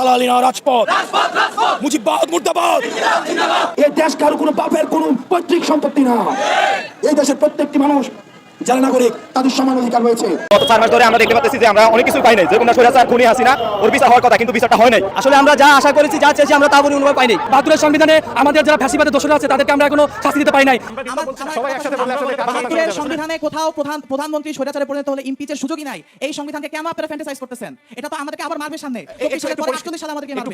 দালালি না রাজপথ। মুজিববাদ মুর্দাবাদ এই দেশ কারও কোনো বাপের কোনো পৈতৃক সম্পত্তি না। এই দেশের প্রত্যেকটি মানুষ যারা নাগরিক তাদের সমান অধিকার রয়েছে। গত চার মাস ধরে আমরা দেখতে পাচ্ছি যে আমরা অনেক কিছু পাই নাই। যেরকম স্বৈরাচার খুনি হাসিনা ওর বিচার হওয়ার কথা কিন্তু বিচারটা হয় নাই। আসলে আমরা যা আশা করেছি যা চেয়েছি আমরা তা বলে অনুভব পাইনি বাহাত্তরের সংবিধানে আমাদের যারা ফ্যাসিবাদের দোষরা আছে তাদেরকে আমরা এখনও শাস্তি দিতে পারি নাই। বাহাত্তরের সংবিধানে কোথাও প্রধান প্রধানমন্ত্রী পরিণত হলে ইমপিচের সুযোগই নাই। এই সংবিধানকে কেন আপনারা ফ্যান্টাসাইজ করতেছেন? এটা তো আমাদেরকে আবার মারবে সামনে। সালে আমাদেরকে মারবে।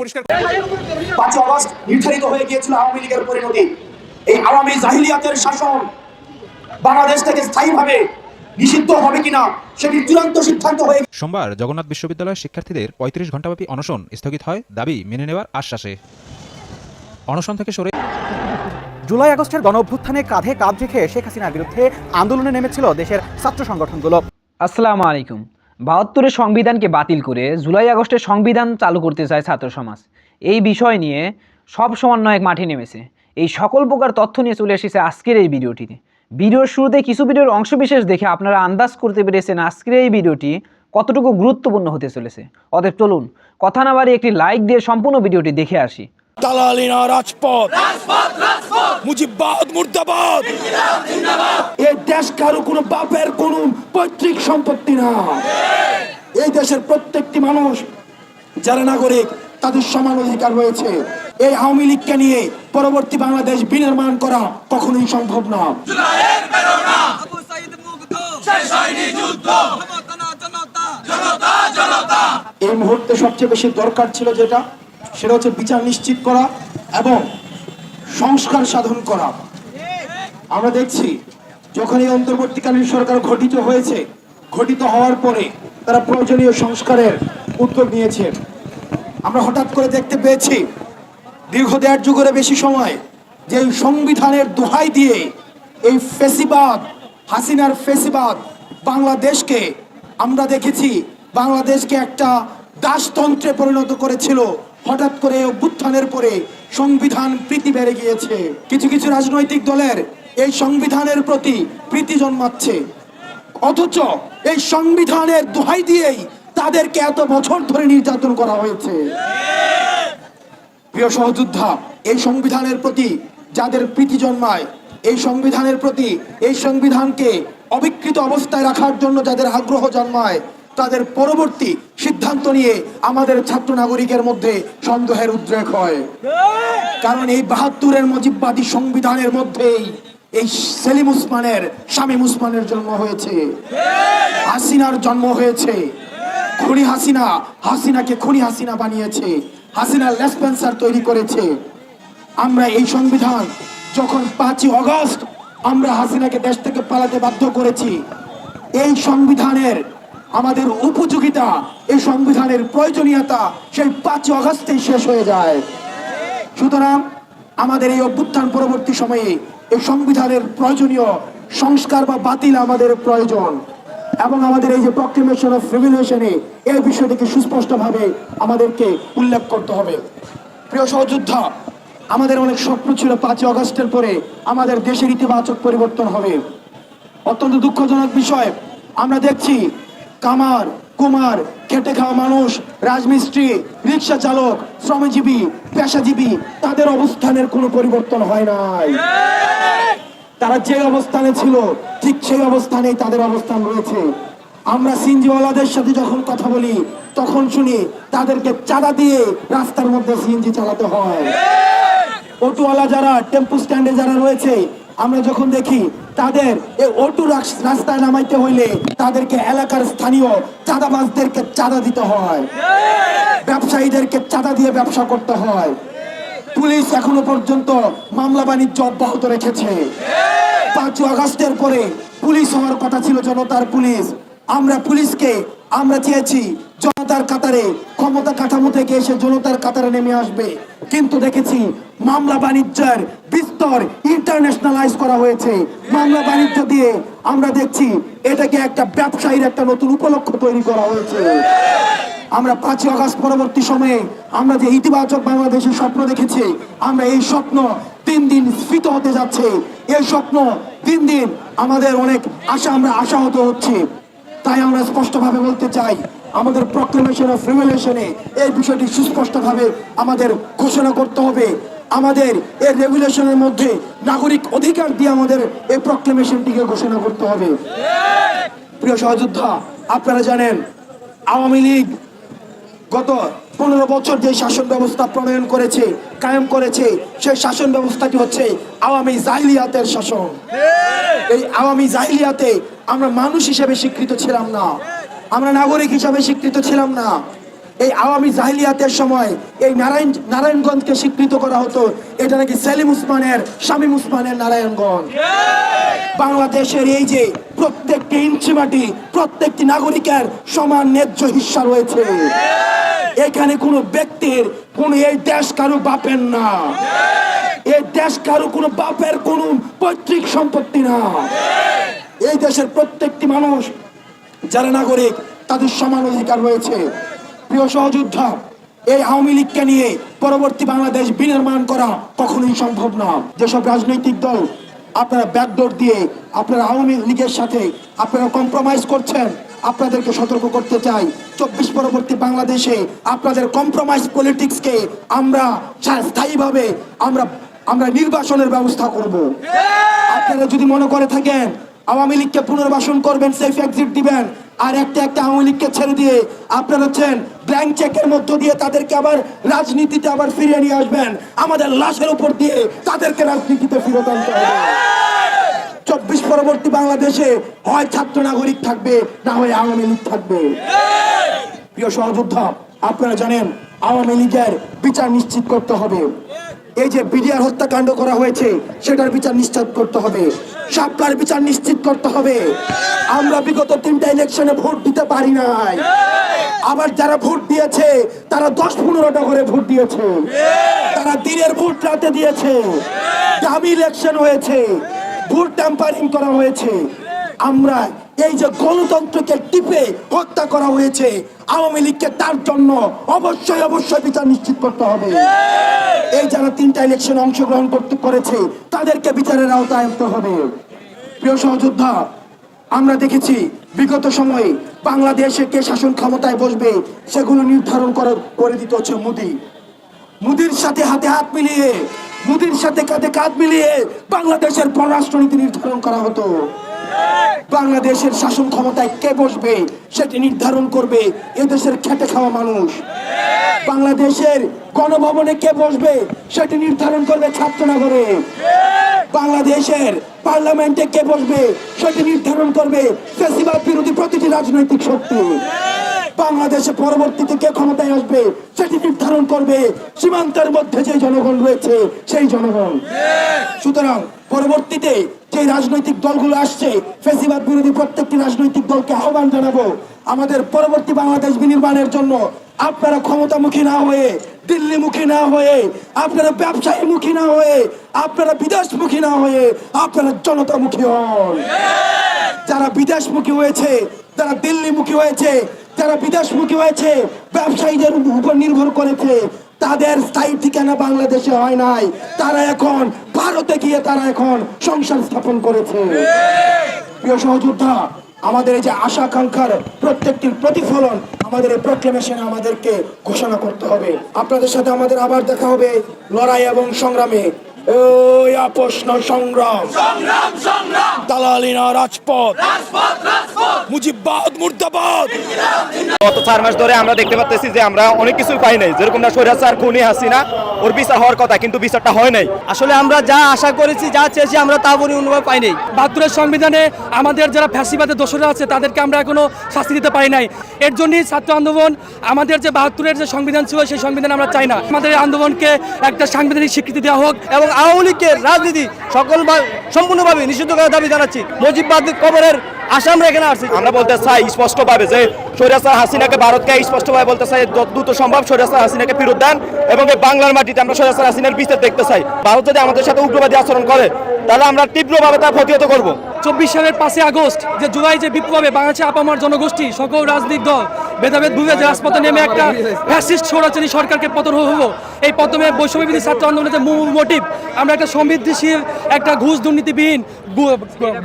অগস্ট নির্ধারিত হয়ে গিয়েছিল আওয়ামী লীগের পরিণতি। এই আওয়ামী জাহিলিয়াতের শাসন বাংলাদেশ থেকে স্থায়ীভাবে নিষিদ্ধ হবে কিনা সেটি চূড়ান্ত সিদ্ধান্ত হয়ে সোমবার জগন্নাথ বিশ্ববিদ্যালয়ের শিক্ষার্থীদের পঁয়ত্রিশ ঘণ্টাব্যাপী অনশন স্থগিত হয় দাবি মেনে নেওয়ার আশ্বাসে। অনশন থেকে সরে জুলাই আগস্টের গণ অভ্যুত্থানে কাঁধে কাঁধ রেখে শেখ হাসিনার বিরুদ্ধে আন্দোলনে নেমেছিল দেশের ছাত্র সংগঠনগুলো। আসসালামু আলাইকুম। বাহাত্তরের সংবিধানকে বাতিল করে জুলাই আগস্টের সংবিধান চালু করতে চায় ছাত্র সমাজ। এই বিষয় নিয়ে সব সমন্বয়ক মাঠে নেমেছে। এই সকল প্রকার তথ্য নিয়ে চলে এসেছে আজকের এই ভিডিওটিতে। ভিডিওর শুরুতে কিছু ভিডিওর অংশবিশেষ দেখে আপনারা আন্দাজ করতে পেরেছেন আজকের এই ভিডিওটি কতটুকু গুরুত্বপূর্ণ হতে চলেছে। অতএব চলুন কথা না বাড়িয়ে একটি লাইক দিয়ে সম্পূর্ণ ভিডিওটি দেখে আসি। দালালি না রাজপথ। মুজিববাদ মুর্দাবাদ। এই দেশ কারও কোনো বাপের কোনো পৈতৃক সম্পত্তি না। এই দেশের প্রত্যেকটি মানুষ যারা নাগরিক তাদের সমান অধিকার রয়েছে। এই আওয়ামী লীগকে নিয়ে পরবর্তী বাংলাদেশ বিনির্মাণ করা কখনোই সম্ভব না। এই মুহূর্তে সবচেয়ে বেশি দরকার ছিল যেটা সেটা হচ্ছে বিচার নিশ্চিত করা এবং সংস্কার সাধন করা। আমরা দেখছি যখন এই অন্তর্বর্তীকালীন সরকার গঠিত হয়েছে ঘটিত হওয়ার পরে তারা প্রয়োজনীয় সংস্কারের উদ্যোগ নিয়েছে। আমরা হঠাৎ করে দেখতে পেয়েছি দীর্ঘ দেড় যুগের বেশি সময় যে সংবিধানের দোহাই দিয়ে এই ফেসিবাদ, হাসিনার ফেসিবাদ বাংলাদেশকে আমরা দেখেছি। বাংলাদেশকে একটা দাসতন্ত্রে পরিণত করেছিল। হঠাৎ করে অভ্যুত্থানের পরে সংবিধান প্রীতি বেড়ে গিয়েছে। কিছু কিছু রাজনৈতিক দলের এই সংবিধানের প্রতি প্রীতি জন্মাচ্ছে। অথচ এই সংবিধানের দোহাই দিয়েই তাদেরকে এত বছর ধরে নির্যাতন করা হয়েছে। প্রিয় সহযোদ্ধা, এই সংবিধানের প্রতি যাদের প্রীতি জন্মায়, এই সংবিধানের প্রতি এই সংবিধানকে অবিকৃত অবস্থায় রাখার জন্য যাদের আগ্রহ জন্মায়, তাদের পরবর্তী সিদ্ধান্ত নিয়ে আমাদের ছাত্র নাগরিকের মধ্যে সন্দেহের উদ্রেক হয়। কারণ এই বাহাত্তরের মুজিববাদী সংবিধানের মধ্যেই এই সেলিম উসমানের, শামীম উসমানের জন্ম হয়েছে। হাসিনার জন্ম হয়েছে। খুনি হাসিনা, হাসিনাকে খুনি হাসিনা বানিয়েছে। হাসিনা লেসপেন্সার তৈরি করেছে। আমরা এই সংবিধান যখন পাঁচই অগস্ট আমরা হাসিনাকে দেশ থেকে পালাতে বাধ্য করেছি, এই সংবিধানের আমাদের উপযোগিতা, এই সংবিধানের প্রয়োজনীয়তা সেই পাঁচই অগস্টেই শেষ হয়ে যায়। সুতরাং আমাদের এই অভ্যুত্থান পরবর্তী সময়ে এই সংবিধানের প্রয়োজনীয় সংস্কার বা বাতিল আমাদের প্রয়োজন। এবং আমাদের এই যে প্রক্রিমেশন অফ রেভলিউশনে এই বিষয়টিকে সুস্পষ্টভাবে আমাদেরকে উল্লেখ করতে হবে। প্রিয় সহযোদ্ধা, আমাদের অনেক স্বপ্ন ছিল পাঁচই অগস্টের পরে আমাদের দেশের ইতিবাচক পরিবর্তন হবে। অত্যন্ত দুঃখজনক বিষয়, আমরা দেখছি কামার, কুমার, খেটে খাওয়া মানুষ, রাজমিস্ত্রি, রিক্সা চালক, শ্রমজীবী, পেশাজীবী, তাদের অবস্থানের কোনো পরিবর্তন হয় নাই। তারা যে অবস্থানে ছিল ঠিক সেই অবস্থানেই তাদের অবস্থান রয়েছে। আমরা সিএনজিওয়ালাদের সাথে যখন কথা বলি, তখন শুনি তাদেরকে চাঁদা দিয়ে রাস্তার মধ্যে সিএনজি চালাতে হয়। অটোওয়ালা যারা, টেম্পু স্ট্যান্ডে যারা রয়েছে, আমরা যখন দেখি তাদের এই অটো রাস্তায় নামাইতে হইলে তাদেরকে এলাকার স্থানীয় চাঁদাবাজদেরকে চাঁদা দিতে হয়। ব্যবসায়ীদেরকে চাঁদা দিয়ে ব্যবসা করতে হয়। পুলিশ এখনও পর্যন্ত মামলা বাণিজ্য অব্যাহত রেখেছে। পাঁচই আগস্টের পরে পুলিশ হওয়ার কথা ছিল জনতার পুলিশ। আমরা পুলিশকে আমরা চেয়েছি জনতার কাতারে ক্ষমতা কাঠামো থেকে এসে জনতার কাতারে নেমে আসবে। কিন্তু দেখেছি মামলা বাণিজ্যের বিস্তর ইন্টারন্যাশনালাইজ করা হয়েছে। মামলা বাণিজ্য দিয়ে আমরা দেখছি এটাকে একটা ব্যবসায়ীর একটা নতুন উপলক্ষ তৈরি করা হয়েছে। আমরা পাঁচই আগস্ট পরবর্তী সময়ে আমরা যে ইতিবাচক বাংলাদেশের স্বপ্ন দেখেছি, আমরা এই স্বপ্ন দিন দিন স্ফীত হতে যাচ্ছে। এই স্বপ্ন দিন দিন আমাদের অনেক আশা, আমরা আশাহত হচ্ছি। তাই আমরা স্পষ্টভাবে বলতে চাই, আমাদের প্রক্লেমেশন অফ রেগুলেশনে এই বিষয়টি সুস্পষ্টভাবে আমাদের ঘোষণা করতে হবে। আমাদের এই রেগুলেশনের মধ্যে নাগরিক অধিকার দিয়ে আমাদের এই প্রক্লেমেশনটিকে ঘোষণা করতে হবে। প্রিয় সহযোদ্ধা, আপনারা জানেন, আওয়ামী লীগ গত পনেরো বছর যে শাসন ব্যবস্থা প্রণয়ন করেছে, কায়েম করেছে, সেই শাসন ব্যবস্থাটি হচ্ছে আওয়ামী জাহিলিয়াতের শাসন। এই আওয়ামী জাহিলিয়াতে আমরা মানুষ হিসেবে স্বীকৃত ছিলাম না। আমরা নাগরিক হিসাবে স্বীকৃত ছিলাম না। এই আওয়ামী জাহিলিয়াতের সময় এই নারায়ণ, নারায়ণগঞ্জকে স্বীকৃত করা হতো। এটা নাকি সেলিম উসমানের, শামীম উসমানের নারায়ণগঞ্জ। বাংলাদেশের এই যে প্রত্যেকটি ইঞ্চি মাটি, প্রত্যেকটি নাগরিকের সমান ন্যায্য হিস্সা রয়েছে। এখানে কোনো ব্যক্তির, কোন এই দেশ কারও বাপের না। এই দেশ কারও কোনো বাপের কোনো পৈতৃক সম্পত্তি না। এই দেশের প্রত্যেকটি মানুষ, যারা নাগরিক, তাদের সমান অধিকার রয়েছে। প্রিয় সহযোদ্ধা এই আওয়ামী লীগকে নিয়ে পরবর্তী বাংলাদেশ বিনির্মাণ করা কখনোই সম্ভব না। যেসব রাজনৈতিক দল আপনারা ব্যাকডোর দিয়ে আপনারা আওয়ামী লীগের সাথে আপনারা কম্প্রোমাইজ করছেন আপনাদেরকে সতর্ক করতে চাই। চব্বিশ পরবর্তী বাংলাদেশে আপনাদের কম্প্রোমাইজ পলিটিক্সকে আমরা স্থায়ীভাবে আমরা আমরা নির্বাসনের ব্যবস্থা করব। আপনারা যদি মনে করে থাকেন আওয়ামী লীগকে পুনর্বাসন করবেন সেফ এক্সিট দিবেন। আর একটা একটা আওয়ামী লীগকে ছেড়ে দিয়ে আপনারা হচ্ছেন ব্ল্যাঙ্ক চেকের মধ্য দিয়ে তাদেরকে আবার রাজনীতিতে আবার ফিরিয়ে নিয়ে আসবেন। আমাদের লাশের উপর দিয়ে তাদেরকে রাজনীতিতে ফিরত আনতে হবে। চব্বিশ পরবর্তী বাংলাদেশে হয় ছাত্র নাগরিক থাকবে, না হয় আওয়ামী লীগ থাকবে। প্রিয় সহযোদ্ধা, আপনারা জানেন, আওয়ামী লীগের বিচার নিশ্চিত করতে হবে। এই যে বিডিআর হত্যাকাণ্ড করা হয়েছে, সেটার বিচার নিশ্চিত করতে হবে। সাপলার বিচার নিশ্চিত করতে হবে। আমরা বিগত তিনটা ইলেকশনে ভোট দিতে পারি নাই। আবার যারা ভোট দিয়েছে, তারা দশ পনেরোটা করে ভোট দিয়েছে। তারা দিনের ভোট রাতে দিয়েছে। দামি ইলেকশন হয়েছে। ভোট ট্যাম্পারিং করা হয়েছে। আমরা এই যে গণতন্ত্রকে টিপে হত্যা করা হয়েছে আওয়ামী লীগকে তার জন্য অবশ্যই অবশ্যই বিচার নিশ্চিত করতে হবে। এই যারা তিনটা ইলেকশনে অংশগ্রহণ করতে করেছে তাদেরকে বিচারের আওতায় আনতে হবে। প্রিয় সহযোদ্ধা আমরা দেখেছি বিগত সময়ে বাংলাদেশে কে শাসন ক্ষমতায় বসবে সেগুলো নির্ধারণ করে করে দিতে হচ্ছে মোদী। মুদির সাথে হাতে হাত মিলিয়ে মুদির সাথে কাঁধে কাঁধ মিলিয়ে বাংলাদেশের পররাষ্ট্রনীতি নির্ধারণ করা হতো। বাংলাদেশের শাসন ক্ষমতায় কে বসবে সেটি নির্ধারণ করবে এদেশের খেটে খাওয়া মানুষ। বাংলাদেশের গণভবনে কে বসবে সেটি নির্ধারণ করবে ছাত্রনগরে। বাংলাদেশের পার্লামেন্টে কে বসবে সেটি নির্ধারণ করবে ফেসিবাদ বিরোধী প্রতিটি রাজনৈতিক শক্তি। বাংলাদেশে পরবর্তীতে কে ক্ষমতায় আসবে? সেটি নির্ধারণ করবে সীমান্তের মধ্যে যে জনগণ রয়েছে, সেই জনগণ। সুতরাং পরবর্তীতে যে রাজনৈতিক দলগুলো আসছে, ফেসিবাদ বিরোধী প্রত্যেকটি রাজনৈতিক দলকে আহ্বান জানাব। আমাদের পরবর্তী বাংলাদেশ বিনির্মাণের জন্য আপনারা ক্ষমতামুখী না হয়ে, দিল্লিমুখী না হয়ে, আপনারা ব্যবসায়ীমুখী না হয়ে, আপনারা বিদেশমুখী না হয়ে আপনারা জনতামুখী হন। যারা বিদেশমুখী হয়েছে, যারা দিল্লিমুখী হয়েছে যারা বিদেশমুখী হয়েছে ব্যবসায়ীদের উপর নির্ভর করেছে তাদের স্থায়ী ঠিকানা বাংলাদেশে হয় নাই। তারা এখন ভারতে গিয়ে তারা এখন সংসার স্থাপন করেছে। প্রিয় সহযোদ্ধা আমাদের এই যে আশা আকাঙ্ক্ষার প্রত্যেকটির প্রতিফলন আমাদের এই প্রক্লেমেশনে আমাদেরকে ঘোষণা করতে হবে। আপনাদের সাথে আমাদের আবার দেখা হবে লড়াই এবং সংগ্রামে। ওই আপোষ সংগ্রাম। দালালি না রাজপথ। মুজিবাদ মুর্দাবাদ। গত চার মাস ধরে আমরা দেখতে পাচ্ছি যে আমরা অনেক কিছুই পাই নাই। যেরকম না স্বৈরাচার খুনি হাসিনা ওর বিচার হওয়ার কথা কিন্তু বিচারটা হয় নাই। আসলে আমরা যা আশা করেছি যা চেয়েছি আমরা তা অনুভব পাইনি বাহাত্তরের সংবিধানে আমাদের যারা ফ্যাসিবাদের দোষরা আছে তাদেরকে আমরা এখনও শাস্তি দিতে পারি নাই। এর জন্যই ছাত্র আন্দোলন আমাদের যে বাহাত্তরের যে সংবিধান ছিল সেই সংবিধান আমরা চাই না। আমাদের এই আন্দোলনকে একটা সাংবিধানিক স্বীকৃতি দেওয়া হোক এবং আওয়ামী লীগের রাজনীতি সকল সম্পূর্ণভাবে নিষিদ্ধ করার দাবি জানাচ্ছি। মুজিববাদ কবরের আশা আমরা এখানে আসছি। আমরা বলতে চাই স্পষ্টভাবে যে স্বৈরাচার হাসিনাকে ভারতকে স্পষ্টভাবে বলতে চাই দ্রুত সম্ভব স্বৈরাচার হাসিনাকে ফেরত দেন এবং এই বাংলার মাটিতে আমরা স্বৈরাচার হাসিনার বিচার দেখতে চাই। ভারত যদি আমাদের সাথে উগ্রবাদী আচরণ করে, তাহলে আমরা তীব্রভাবে তার প্রতিহত করব। চব্বিশ সালের পাঁচই আগস্ট, যে জুলাই যে বিপ্লবে বাংলাদেশের আপামার জনগোষ্ঠী, সকল রাজনৈতিক দল, ভেদাভেদ ভুলে যে রাজপথে নেমে একটা ফ্যাসিস্ট সৌরাচারী সরকারকে পতন হব এই পতনে বৈষম্যবিধি ছাত্র আন্দোলনের যে মূল মোটিভ আমরা একটা সমৃদ্ধিশীল একটা ঘুষ দুর্নীতিবিহীন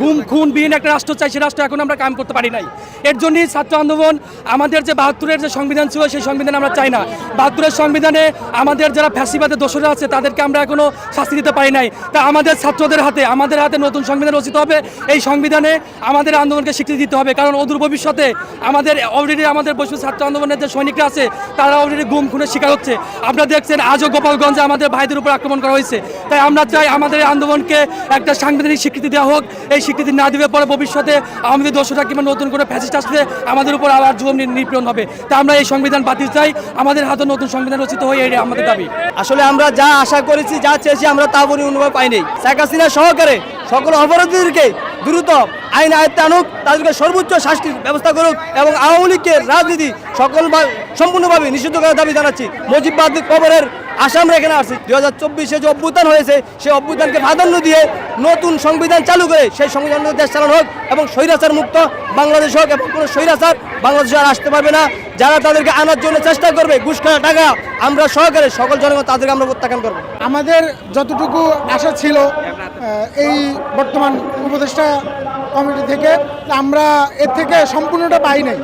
গুম, খুনবিহীন একটা রাষ্ট্র চাই, সে রাষ্ট্র এখন আমরা কাম করতে পারি নাই। এর জন্যই ছাত্র আন্দোলন, আমাদের যে বাহাত্তরের যে সংবিধান ছিল, সেই সংবিধান আমরা চাই না। বাহাত্তরের সংবিধানে আমাদের যারা ফ্যাসিবাদের দোষরা আছে, তাদেরকে আমরা এখনও শাস্তি দিতে পারি নাই। তা আমাদের ছাত্রদের হাতে, আমাদের হাতে নতুন সংবিধান রচিত হবে, এই সংবিধানে আমাদের আন্দোলনকে স্বীকৃতি দিতে হবে। কারণ অদূর ভবিষ্যতে আমাদের অলরেডি আমাদের বৈশ্বিক ছাত্র আন্দোলনের যে সৈনিকরা আছে, তারা অলরেডি গুম, খুনের শিকার হচ্ছে। আপনারা দেখছেন, আজও গোপালগঞ্জে আমাদের ভাইদের উপর আক্রমণ করা হয়েছে। তাই আমরা চাই আমাদের এই আন্দোলনকে একটা সাংবিধানিক স্বীকৃতি দেওয়া হোক, এই স্বীকৃতি না দিবে পরে ভবিষ্যতে আমাদের দোষরা কিংবা নতুন করে ফ্যাসিস্ট আসলে আমাদের উপর আবার নি- নিপীড়ন হবে। তাই আমরা এই সংবিধান বাতিল চাই, আমাদের হাতে নতুন সংবিধান রচিত হয়ে এই আমাদের দাবি। আসলে আমরা যা আশা করেছি, যা চেয়েছি, আমরা তা পরিপূর্ণভাবে পাইনি। শেখ হাসিনা সহকারে সকল অপরাধীদেরকে দ্রুত আইন আয়ত্তে আনুক, তাদেরকে সর্বোচ্চ শাস্তির ব্যবস্থা করুক এবং আওয়ামী লীগের রাজনীতি সকল সম্পূর্ণভাবে নিষিদ্ধ করার দাবি জানাচ্ছি। মুজিববাদ কবরের আশা আমরা এখানে আসছি। দু হাজার চব্বিশে যে অভ্যুত্থান হয়েছে, সেই অভ্যুত্থানকে প্রাধান্য দিয়ে নতুন সংবিধান চালু করে সেই সংবিধান দেশ চালানো হোক এবং স্বৈরাচার মুক্ত বাংলাদেশ হোক এবং কোনো স্বৈরাচার বাংলাদেশে আর আসতে পারবে না। যারা তাদেরকে আনার জন্য চেষ্টা করবে ঘুষ খাওয়া টাকা, আমরা সহকারে সকল জনগণ তাদেরকে আমরা প্রত্যাখ্যান করব। আমাদের যতটুকু আশা ছিল এই বর্তমান উপদেষ্টা কমিটি থেকে আমরা এর থেকে সম্পূর্ণটা পাই নাই।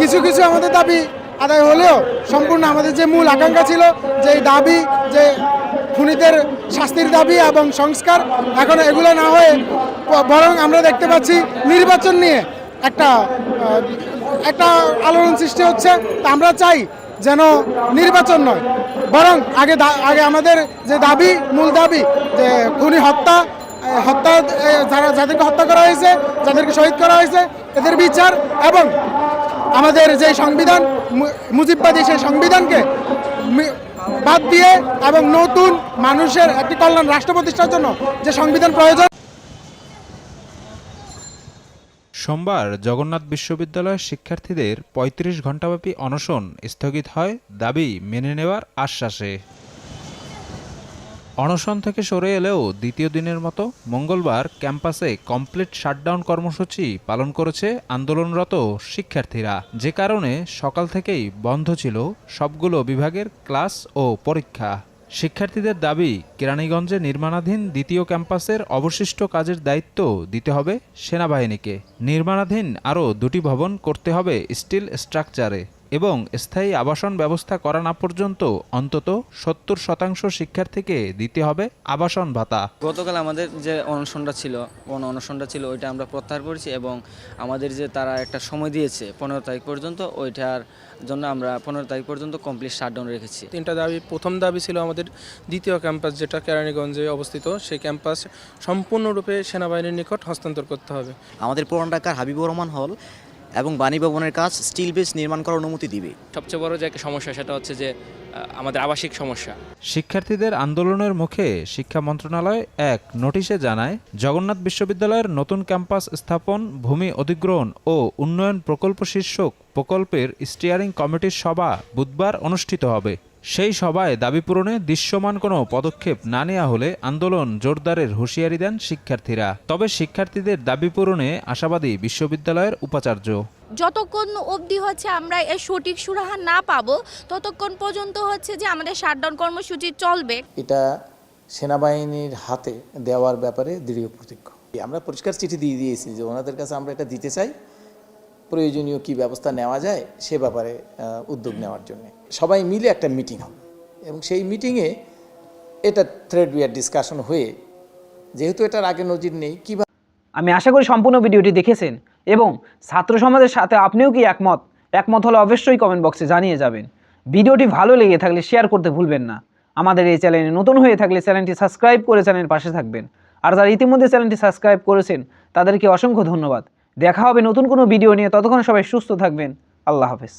কিছু কিছু আমাদের দাবি আদায় হলেও সম্পূর্ণ আমাদের যে মূল আকাঙ্ক্ষা ছিল, যে দাবি, যে খুনিদের শাস্তির দাবি এবং সংস্কার, এখন এগুলো না হয়ে বরং আমরা দেখতে পাচ্ছি নির্বাচন নিয়ে একটা একটা আলোড়ন সৃষ্টি হচ্ছে। আমরা চাই যেন নির্বাচন নয়, বরং আগে আগে আমাদের যে দাবি, মূল দাবি, যে খুনি হত্যা হত্যা যারা যাদেরকে হত্যা করা হয়েছে, যাদেরকে শহীদ করা হয়েছে, এদের বিচার এবং আমাদের যে সংবিধান মুজিববাদী সেই সংবিধানকে বাদ দিয়ে এবং নতুন মানুষের একটি কল্যাণ রাষ্ট্র প্রতিষ্ঠার জন্য যে সংবিধান প্রয়োজন। সোমবার জগন্নাথ বিশ্ববিদ্যালয়ের শিক্ষার্থীদের ৩৫ ঘণ্টাব্যাপী অনশন স্থগিত হয় দাবি মেনে নেওয়ার আশ্বাসে। অনশন থেকে সরে এলেও দ্বিতীয় দিনের মতো মঙ্গলবার ক্যাম্পাসে কমপ্লিট শাটডাউন কর্মসূচি পালন করেছে আন্দোলনরত শিক্ষার্থীরা। যে কারণে সকাল থেকেই বন্ধ ছিল সবগুলো বিভাগের ক্লাস ও পরীক্ষা। শিক্ষার্থীদের দাবি, কেরানীগঞ্জে নির্মাণাধীন দ্বিতীয় ক্যাম্পাসের অবশিষ্ট কাজের দায়িত্ব দিতে হবে সেনাবাহিনীকে। নির্মাণাধীন আরও দুটি ভবন করতে হবে স্টিল স্ট্রাকচারে। এবং স্থায়ী আবাসন ব্যবস্থা করা না পর্যন্ত অন্তত সত্তর শতাংশ শিক্ষার্থীকে দিতে হবে আবাসন ভাতা। গতকাল আমাদের যে অনশনটা ছিল কোন অনশনটা ছিল ওইটা আমরা প্রত্যাহার করেছি এবং আমাদের যে তারা একটা সময় দিয়েছে পনেরো তারিখ পর্যন্ত ওইটার জন্য আমরা পনেরো তারিখ পর্যন্ত কমপ্লিট শাটডাউন রেখেছি। তিনটা দাবি প্রথম দাবি ছিল আমাদের দ্বিতীয় ক্যাম্পাস যেটা কেরানীগঞ্জে অবস্থিত সেই ক্যাম্পাস সম্পূর্ণরূপে সেনাবাহিনীর নিকট হস্তান্তর করতে হবে। আমাদের পুরান ঢাকার হাবিবুর রহমান হল এবং বাণী ভবনের কাজ স্টিল বেস নির্মাণ করার অনুমতি দিবে। সবচেয়ে বড় যে একটা সমস্যা সেটা হচ্ছে যে আমাদের আবাসিক সমস্যা। শিক্ষার্থীদের আন্দোলনের মুখে শিক্ষা মন্ত্রণালয় এক নোটিশে জানায় জগন্নাথ বিশ্ববিদ্যালয়ের নতুন ক্যাম্পাস স্থাপন ভূমি অধিগ্রহণ ও উন্নয়ন প্রকল্প শীর্ষক প্রকল্পের স্টিয়ারিং কমিটির সভা বুধবার অনুষ্ঠিত হবে। সেই সভায় দাবি পূরণে দৃশ্যমান কোনো পদক্ষেপ না নেওয়া হলে আন্দোলন জোরদারের হুঁশিয়ারি দেন শিক্ষার্থীরা। তবে শিক্ষার্থীদের দাবি পূরণে আশাবাদী বিশ্ববিদ্যালয়ের উপাচার্য। যতক্ষণ অবধি হচ্ছে আমরা এর সঠিক সুরাহা না পাবো ততক্ষণ পর্যন্ত হচ্ছে যে আমাদের শাটডাউন কর্মসূচি চলবে। এটা সেনাবাহিনীর হাতে দেওয়ার ব্যাপারে দৃঢ় প্রতিজ্ঞ। আমরা পরিষ্কার চিঠি দিয়ে দিয়েছি যে ওনাদের কাছে আমরা এটা দিতে চাই। প্রয়োজনীয় কি ব্যবস্থা নেওয়া যায় সে ব্যাপারে উদ্যোগ নেওয়ার জন্য। সবাই মিলে একটা মিটিং হবে। এবং সেই মিটিংয়ে এটা থ্রেড বিয়ার ডিসকাশন হয়ে, যেহেতু এটার আগে নজির নেই কীভাবে আমি আশা করি সম্পূর্ণ ভিডিওটি দেখেছেন এবং ছাত্র সমাজের সাথে আপনিও কি একমত? একমত হলে অবশ্যই কমেন্ট বক্সে জানিয়ে যাবেন। ভিডিওটি ভালো লেগে থাকলে শেয়ার করতে ভুলবেন না। আমাদের এই চ্যানেলে নতুন হয়ে থাকলে চ্যানেলটি সাবস্ক্রাইব করে চ্যানেলের পাশে থাকবেন। আর যারা ইতিমধ্যে চ্যানেলটি সাবস্ক্রাইব করেছেন, তাদেরকে অসংখ্য ধন্যবাদ। দেখা হবে নতুন কোনো ভিডিও নিয়ে। ততক্ষণ সবাই সুস্থ থাকবেন। আল্লাহ হাফেজ।